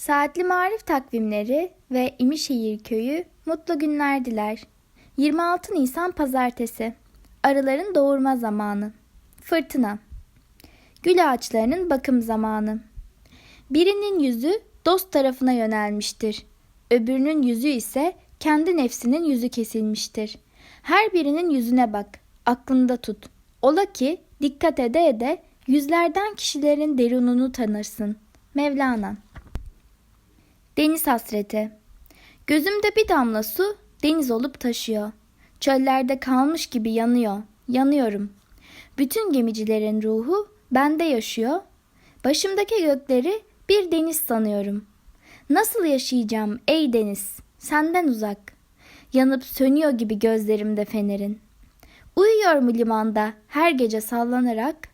Saatli Marif takvimleri ve İmişehir Köyü mutlu günler diler. 26 Nisan Pazartesi. Arıların doğurma zamanı. Fırtına. Gül ağaçlarının bakım zamanı. Birinin yüzü dost tarafına yönelmiştir. Öbürünün yüzü ise kendi nefsinin yüzü kesilmiştir. Her birinin yüzüne bak, aklında tut. Ola ki dikkat ede ede yüzlerden kişilerin derununu tanırsın. Mevlana. Deniz hasreti. Gözümde bir damla su deniz olup taşıyor. Çöllerde kalmış gibi yanıyor. Yanıyorum. Bütün gemicilerin ruhu bende yaşıyor. Başımdaki gökleri bir deniz sanıyorum. Nasıl yaşayacağım ey deniz senden uzak. Yanıp sönüyor gibi gözlerimde fenerin. Uyuyor mu limanda her gece sallanarak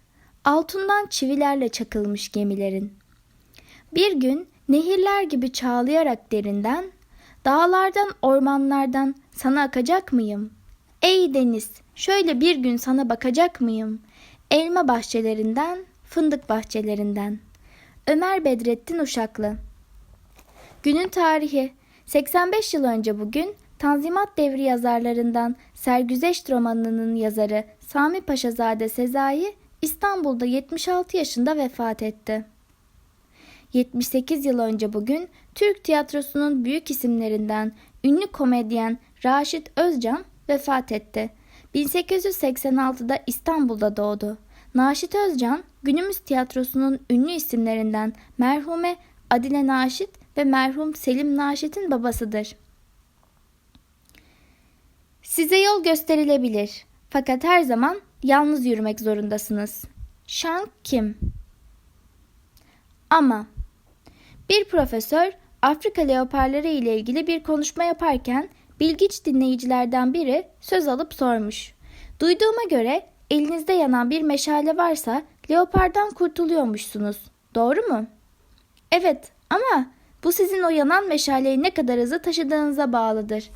altından çivilerle çakılmış gemilerin. Bir gün nehirler gibi çağlayarak derinden, dağlardan ormanlardan sana akacak mıyım? Ey deniz, şöyle bir gün sana bakacak mıyım? Elma bahçelerinden, fındık bahçelerinden. Ömer Bedrettin Uşaklı Günün tarihi 85 yıl önce bugün Tanzimat devri yazarlarından Sergüzeşt romanının yazarı Sami Paşazade Sezai İstanbul'da 76 yaşında vefat etti. 78 yıl önce bugün Türk tiyatrosunun büyük isimlerinden ünlü komedyen Raşit Özcan vefat etti. 1886'da İstanbul'da doğdu. Naşit Özcan günümüz tiyatrosunun ünlü isimlerinden merhume Adile Naşit ve merhum Selim Naşit'in babasıdır. Size yol gösterilebilir fakat her zaman yalnız yürümek zorundasınız. Şank kim? Ama bir profesör Afrika leoparları ile ilgili bir konuşma yaparken bilgiç dinleyicilerden biri söz alıp sormuş. Duyduğuma göre elinizde yanan bir meşale varsa leopardan kurtuluyormuşsunuz. Doğru mu? Evet ama bu sizin o yanan meşaleyi ne kadar hızlı taşıdığınıza bağlıdır.